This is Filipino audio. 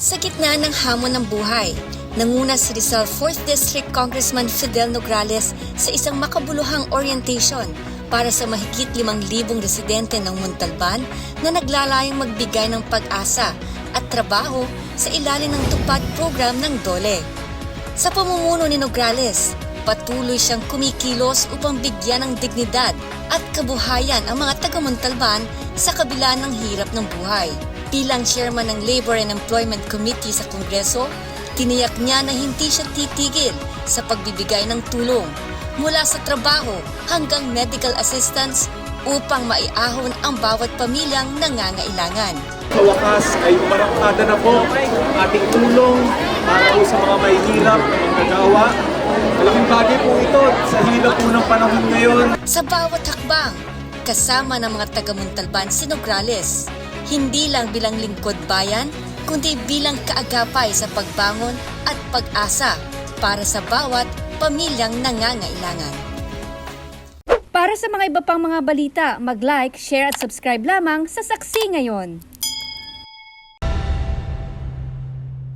Sa gitna ng hamon ng buhay, nanguna si Rizal 4th District Congressman Fidel Nograles sa isang makabuluhang orientation para sa mahigit 5,000 residente ng Montalban na naglalayong magbigay ng pag-asa at trabaho sa ilalim ng tupad program ng DOLE. Sa pamumuno ni Nograles, patuloy siyang kumikilos upang bigyan ng dignidad at kabuhayan ang mga taga-Montalban sa kabila ng hirap ng buhay. Bilang chairman ng Labor and Employment Committee sa Kongreso, tiniyak niya na hindi siya titigil sa pagbibigay ng tulong mula sa trabaho hanggang medical assistance upang maiahon ang bawat pamilyang nangangailangan. Sa wakas ay umarangkada na po ating tulong para po sa mga mahihirap na manggagawa. Malaking bagay po ito sa hirap po ng panahon ngayon. Sa bawat hakbang, kasama ng mga taga-Montalban si Nograles, hindi lang bilang lingkod bayan, kundi bilang kaagapay sa pagbangon at pag-asa para sa bawat pamilyang nangangailangan. Para sa mga iba pang mga balita, mag-like, share at subscribe lamang sa Saksi Ngayon.